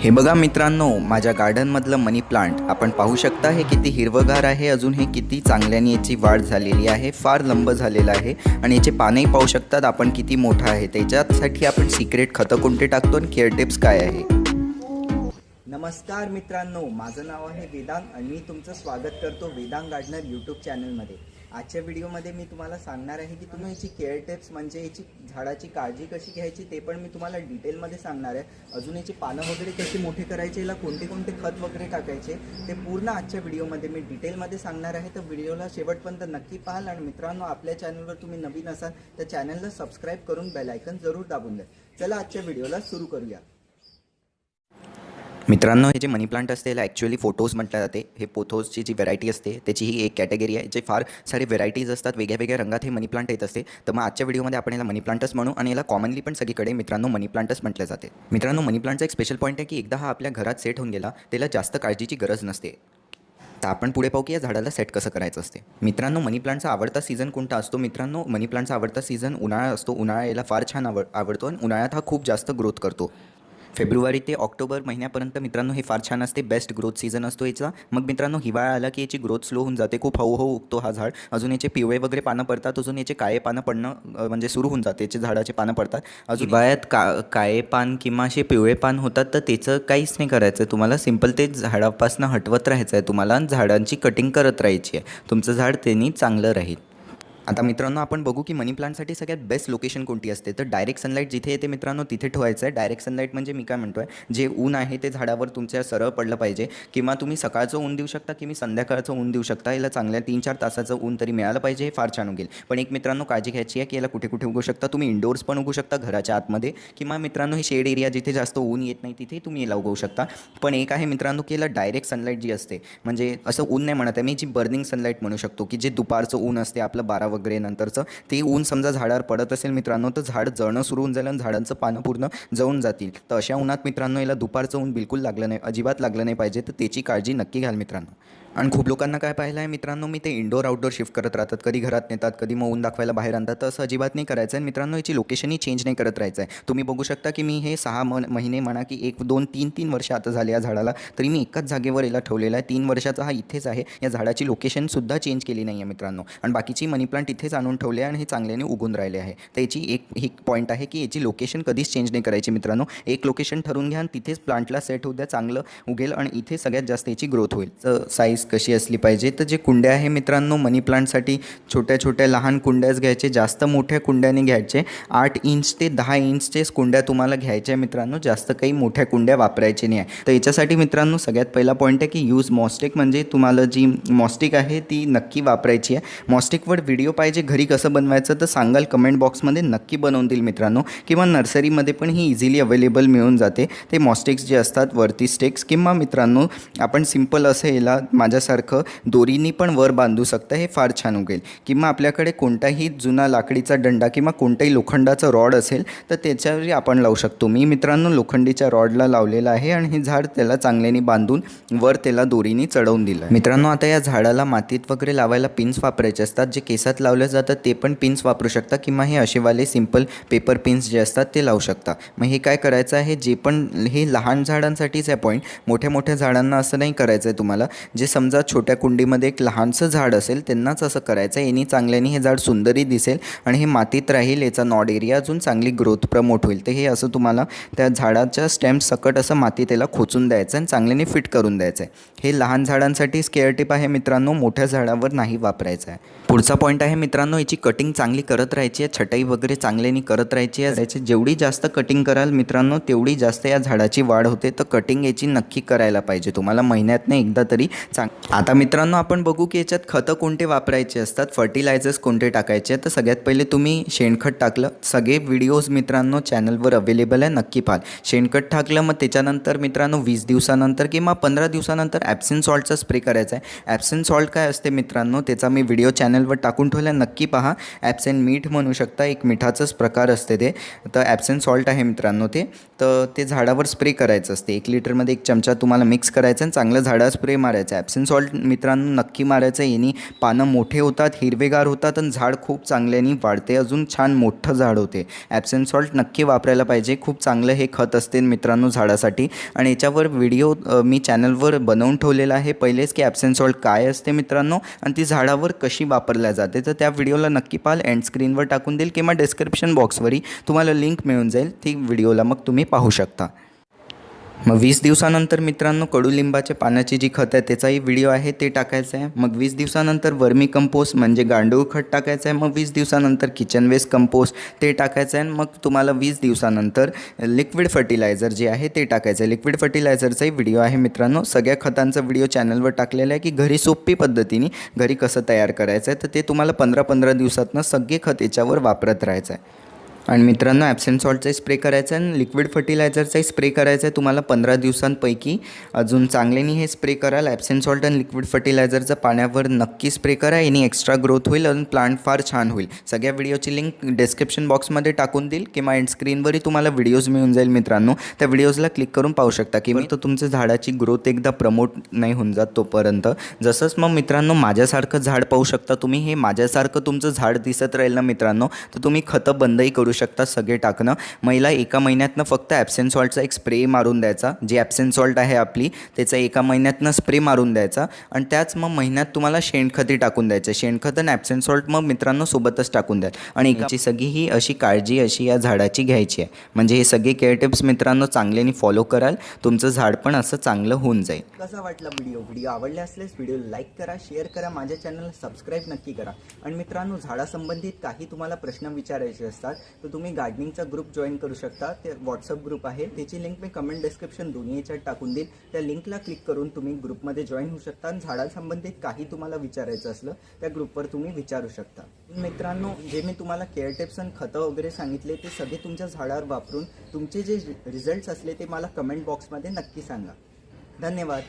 हे बघा मित्रांनो माझ्या गार्डनमधलं मनी प्लांट. आपण पाहू शकता हे किती हिरवगार आहे अजून हे किती चांगल्याने याची वाढ झालेली आहे फार लंब झालेलं आहे आणि याचे पानही पाहू शकतात आपण किती मोठं आहे. त्याच्यासाठी आपण सिक्रेट खतं कोणते टाकतो आणि केअर टिप्स काय आहे? नमस्कार मित्रांनो माझं नाव आहे वेदांग आणि मी तुमचं स्वागत करतो वेदांग गार्डनर यूट्यूब चॅनलमध्ये आजच्या व्हिडिओमध्ये मी तुम्हाला सांगणार आहे की तुम्ही याची केअर टिप्स म्हणजे याची झाडाची काळजी कशी घ्यायची ते पण मी तुम्हाला डिटेलमध्ये सांगणार आहे. अजून याची पानं वगैरे कशी मोठी करायची याला कोणते कोणते खत वगैरे टाकायचे ते पूर्ण आजच्या व्हिडिओमध्ये मी डिटेलमध्ये सांगणार आहे. तर व्हिडिओला शेवटपर्यंत नक्की पाहाल आणि मित्रांनो आपल्या चॅनलवर तुम्ही नवीन असाल तर चॅनलला सबस्क्राईब करून बेलायकन जरूर दाबून द्या. चला आजच्या व्हिडिओला सुरू करूया. मित्रांनो हे जे मनी प्लांट असते याला ॲक्च्युअली फोटोज म्हटलं जाते. हे पोथोजची जी व्हरायटी असते त्याची ही एक कॅटेगरी आहे जे फार सारे व्हेरायटीज असतात वेगळ्या वेगळ्या रंगात हे मनी प्लांट येत असते. तर मग आजच्या व्हिडिओमध्ये आपण याला मनी प्लांटच म्हणू आणि याला कॉमनली पण सगळीकडे मित्रांनो मनी प्लांटच म्हटलं जाते. मित्रांनो मनी प्लांटचा एक स्पेशल पॉईंट आहे की एकदा हा आपल्या घरात सेट होऊन गेला त्याला जास्त काळजीची गरज नसते. तर आपण पुढे पाहू की या झाडाला सेट कसं करायचं असते. मित्रांनो मनी प्लांटचा आवडता सीझन कोणता असतो? मित्रांनो मनी प्लांटचा आवडता सीझन उन्हाळा असतो. उन्हाळा याला फार छान आवड आवडतो आणि उन्हाळ्यात हा खूप जास्त ग्रोथ करतो. फेब्रुवारी ते ऑक्टोबर महिन्यापर्यंत मित्रांनो हे फार छान असते. बेस्ट ग्रोथ सीझन असतो याचा. मग मित्रांनो हिवाळा आला की याची ग्रोथ स्लो होऊन जाते. खूप हळूहळू उगतो हा झाड. अजून याचे पिवळे वगैरे पानं पडतात. अजून याचे काळे पानं पडणं म्हणजे सुरू होऊन जाते. याचे झाडाचे पानं पडतात. अजून हिवाळ्यात का काळे पान किंवा असे पिवळे पान होतात तर त्याचं काहीच नाही करायचं तुम्हाला सिंपल ते झाडापासून हटवत राहायचं आहे तुम्हाला झाडांची कटिंग करत राहायची आहे. तुमचं झाड त्यांनी चांगलं राहील. आता मित्रांनो आपण बघू की मनी प्लांटसाठी सगळ्यात बेस्ट लोकेशन कोणती असते? तर डायरेक्ट सनलाईट जिथे येते मित्रांनो तिथे ठेवायचं आहे. डायरेक्ट सनलाईट म्हणजे मी काय म्हणतो आहे जे ऊन आहे ते झाडावर तुमच्या सरळ पडलं पाहिजे. किंवा तुम्ही सकाळचं ऊन देऊ शकता किंवा संध्याकाळचं ऊन देऊ शकता. याला चांगल्या तीन चार तासाचं ऊन तरी मिळालं पाहिजे हे फार छान उगेल पण एक मित्रांनो काळजी घ्यायची आहे की याला कुठे कुठे उगू शकता. तुम्ही इंडोर्स पण उगू शकता घराच्या आतमध्ये. किंवा मित्रांनो हे शेड एरिया जिथे जास्त ऊन येत नाही तिथे तुम्ही याला उगवू शकता. पण एक आहे मित्रांनो की याला डायरेक्ट सनलाईट जी असते म्हणजे असं ऊन नाही म्हणत आहे मी जी बर्निंग सनलाईट म्हणू शकतो की जे दुपारचं ऊन असते आपलं बारा वगैरे नंतरचं. ते ऊन समजा झाडावर पडत असेल मित्रांनो तर झाड जळणं सुरू होऊन जाईल आणि झाडांचं पानं पूर्ण जळून जातील. तर अशा उन्हात मित्रांनो याला दुपारचं ऊन बिलकुल लागलं नाही अजिबात लागलं नाही पाहिजे. तर त्याची काळजी नक्की घ्याल मित्रांनो. आणि खूप लोकांना काय पाहिलं आहे मित्रांनो मी ते इंडोर आउटडोर शिफ्ट करत राहतात. कधी घरात नेतात कधी मग ऊन दाखवायला बाहेर आणतात. तर असं अजिबात नाही करायचं आहे मित्रांनो याची लोकेशनही चेंज नाही करत राहायचं आहे. तुम्ही बघू शकता की मी हे सहा म महिने म्हणा की एक दोन तीन तीन वर्ष आता झाले या झाडाला तरी मी एकाच जागेवर याला ठेवलेला आहे. तीन वर्षाचा हा इथेच आहे. या झाडाची लोकेशनसुद्धा चेंज केली नाही आहे मित्रांनो. आणि बाकीची मनी प्लांट इथेच आणून ठेवले आहे आणि हे चांगल्याने उगून राहिले आहे. तर याची एक ही पॉईंट आहे की याची लोकेशन कधीच चेंज नाही करायची मित्रांनो. एक लोकेशन ठरवून घ्या आणि तिथेच प्लांटला सेट होऊ द्या चांगलं उगेल आणि इथे सगळ्यात जास्त याची ग्रोथ होईल. तर साईज कशी असली पाहिजे? तर जे कुंड्या आहे मित्रांनो मनी प्लांटसाठी छोट्या छोट्या लहान कुंड्याच घ्यायचे जास्त मोठ्या कुंड्याने घ्यायचे. आठ इंच ते दहा इंचचेच कुंड्या तुम्हाला घ्यायच्या मित्रांनो जास्त काही मोठ्या कुंड्या वापरायचे नाही आहे. तर याच्यासाठी मित्रांनो सगळ्यात पहिला पॉईंट आहे की यूज मॉस्टिक म्हणजे तुम्हाला जी मॉस्टिक आहे ती नक्की वापरायची आहे. मॉस्टिकवर व्हिडिओ पाहिजे घरी कसं बनवायचं तर सांगाल कमेंट बॉक्समध्ये नक्की बनवून देईल मित्रांनो. किंवा नर्सरीमध्ये पण ही इझिली अवेलेबल मिळून जाते. ते मॉस्टिक्स जे असतात वरती स्टिक्स किंवा मित्रांनो आपण सिंपल असं याला माझ्यासारखं दोरीनी पण वर बांधू शकता हे फार छान उगेल. किंवा आपल्याकडे कोणताही जुना लाकडीचा दंडा किंवा कोणताही लोखंडाचा रॉड असेल तर त्याच्यावरही आपण लावू शकतो. मी मित्रांनो लोखंडीच्या रॉडला लावलेलं आहे आणि हे झाड त्याला चांगल्याने बांधून वर त्याला दोरीने चढवून दिलं मित्रांनो आता या झाडाला मातीत वगैरे लावायला पिन्स वापरायचे असतात. जे केसात लावले जातात ते पण पिन्स वापरू शकता किंवा हे असेवाले सिंपल पेपर पिन्स जे असतात ते लावू शकता. मग हे काय करायचं आहे? जे पण हे लहान झाडांसाठीच आहे पॉईंट मोठ्या मोठ्या झाडांना असं नाही करायचं आहे तुम्हाला. जे समजा छोट्या कुंडीमध्ये एक लहानसं झाड असेल त्यांनाच असं करायचं आहे. यांनी चांगल्याने हे झाड सुंदरही दिसेल आणि हे मातीत राहील याचा नॉड एरिया अजून चांगली ग्रोथ प्रमोट होईल. तर हे असं तुम्हाला त्या झाडाच्या स्टेम सकट असं माती त्याला खोचून द्यायचं आणि चांगल्याने फिट करून द्यायचं आहे. हे लहान झाडांसाठी स्केअर टिप आहे मित्रांनो मोठ्या झाडावर नाही वापरायचं आहे. पुढचा पॉईंट आहे मित्रांनो याची कटिंग चांगली करत राहायची आहे छटाई वगैरे चांगल्याने करत राहायची आहे. याची जेवढी जास्त कटिंग कराल मित्रांनो तेवढी जास्त या झाडाची वाढ होते. तर कटिंग याची नक्की करायला पाहिजे. तुम्हाला महिन्यातनं एकदा तरी चांग आता मित्रांनो आपण बघू की याच्यात खतं कोणते वापरायचे असतात फर्टिलायझर्स कोणते टाकायचे तर सगळ्यात पहिले तुम्ही शेणखत टाकलं. सगळे व्हिडिओज मित्रांनो चॅनलवर अवेलेबल आहे नक्की पाहाल शेणखत टाकलं मग त्याच्यानंतर मित्रांनो वीस दिवसानंतर किंवा पंधरा दिवसानंतर ॲप्सिन सॉल्टचा स्प्रे करायचा आहे. ॲप्सिन सॉल्ट काय असते मित्रांनो त्याचा मी व्हिडिओ चॅनलवर टाकून ठेवला नक्की पहा. ॲप्सेन मीठ म्हणू शकता एक मिठाचंच प्रकार असते ते. तर ॲप्सेन सॉल्ट आहे मित्रांनो ते. तर ते झाडावर स्प्रे करायचं असते. एक लिटरमध्ये एक चमचा तुम्हाला मिक्स करायचं आणि चांगलं झाडावर स्प्रे मारायचं ॲप्सेन ॲप्सन सॉल्ट मित्रांनो नक्की मारायचं यांनी पानं मोठे होतात हिरवेगार होतात आणि झाड खूप चांगल्याने वाढते. अजून छान मोठं झाड होते. ॲप्सन सॉल्ट नक्की वापरायला पाहिजे. खूप चांगलं हे खत असते मित्रांनो झाडासाठी. आणि याच्यावर व्हिडिओ मी चॅनलवर बनवून ठेवलेला आहे. पहिलेच की ॲप्सन सॉल्ट काय असते मित्रांनो आणि ती झाडावर कशी वापरल्या जाते. तर त्या व्हिडिओला नक्की पाहाल. एंड स्क्रीनवर टाकून देईल किंवा डिस्क्रिप्शन बॉक्सवरही तुम्हाला लिंक मिळून जाईल. ती व्हिडिओला मग तुम्ही पाहू शकता. मग वीस दिवसानंतर मित्रांनो कडुलिंबाच्या पानाची जी खत आहे त्याचाही व्हिडिओ आहे ते टाकायचं आहे. मग वीस दिवसानंतर वर्मी कंपोस्ट म्हणजे गांडूळ खत टाकायचं आहे. मग वीस दिवसानंतर किचन वेस्ट कंपोस्ट ते टाकायचं आहे. आणि मग तुम्हाला वीस दिवसानंतर लिक्विड फर्टिलायझर जे आहे ते टाकायचं आहे. लिक्विड फर्टिलायझरचाही व्हिडिओ आहे मित्रांनो. सगळ्या खतांचा व्हिडिओ चॅनलवर टाकलेला आहे की घरी सोपी पद्धतीने घरी कसं तयार करायचं आहे तर ते तुम्हाला पंधरा पंधरा दिवसातनं सगळे खत याच्यावर वापरत राहायचं आहे. आणि मित्रांनो ॲप्सन सॉल्टचाही स्प्रे करायचा आहे आणि लिक्विड फर्टिलायझरचाही स्प्रे करायचा आहे तुम्हाला पंधरा दिवसांपैकी. अजून चांगल्याने हे स्प्रे कराल ॲप्सन सॉल्ट आणि लिक्विड फर्टिलायझरचं पाण्यावर नक्की स्प्रे करा याने एक्स्ट्रा ग्रोथ होईल आणि प्लांट फार छान होईल. सगळ्या व्हिडिओची लिंक डिस्क्रिप्शन बॉक्समध्ये टाकून देईल किंवा एंड स्क्रीनवरही तुम्हाला व्हिडिओज मिळून जाईल मित्रांनो. त्या व्हिडिओजला क्लिक करून पाहू शकता की मी तो तुमच्या झाडाची ग्रोथ एकदा प्रमोट नाही होऊन जात तोपर्यंत. जसंच मग मित्रांनो माझ्यासारखं झाड पाहू शकता तुम्ही. हे माझ्यासारखं तुमचं झाड दिसत राहील ना मित्रांनो तर तुम्ही खतं बंदही करू शकता सगळे टाकणं. महिला एका महिन्यातनं फक्त ॲप्सेन सॉल्टचा एक स्प्रे मारून द्यायचा. जी ॲप्सेन सॉल्ट आहे आपली त्याचा एका महिन्यातनं स्प्रे मारून द्यायचा. आणि त्याच मग महिन्यात तुम्हाला शेणखतही टाकून द्यायचं. शेणखत आणि ॲप्सेन सॉल्ट मग मित्रांनो सोबतच टाकून द्या आणि याची सगळी ही अशी काळजी अशी या झाडाची घ्यायची आहे. म्हणजे हे सगळे केअर टिप्स मित्रांनो चांगल्याने फॉलो कराल. तुमचं झाड पण असं चांगलं होऊन जाईल. कसा वाटला व्हिडिओ व्हिडिओ आवडले असल्यास व्हिडिओ लाईक करा शेअर करा माझ्या चॅनलला सबस्क्राईब नक्की करा. आणि मित्रांनो झाडासंबंधित काही तुम्हाला प्रश्न विचारायचे असतात तर तुम्ही गार्डनिंगचा ग्रुप जॉईन करू शकता. ते व्हॉट्सअप ग्रुप आहे. त्याची लिंक मी कमेंट डिस्क्रिप्शन दोन्ही याच्यात टाकून देईल. त्या लिंकला क्लिक करून तुम्ही ग्रुपमध्ये जॉईन होऊ शकता. आणि झाडासंबंधित काही तुम्हाला विचारायचं असलं त्या ग्रुपवर तुम्ही विचारू शकता. मित्रांनो जे मी तुम्हाला केअर टिप्स आणि खतं वगैरे सांगितले ते सगळे तुमच्या झाडावर वापरून तुमचे जे रिझल्ट्स असले ते मला कमेंट बॉक्समध्ये नक्की सांगा. धन्यवाद.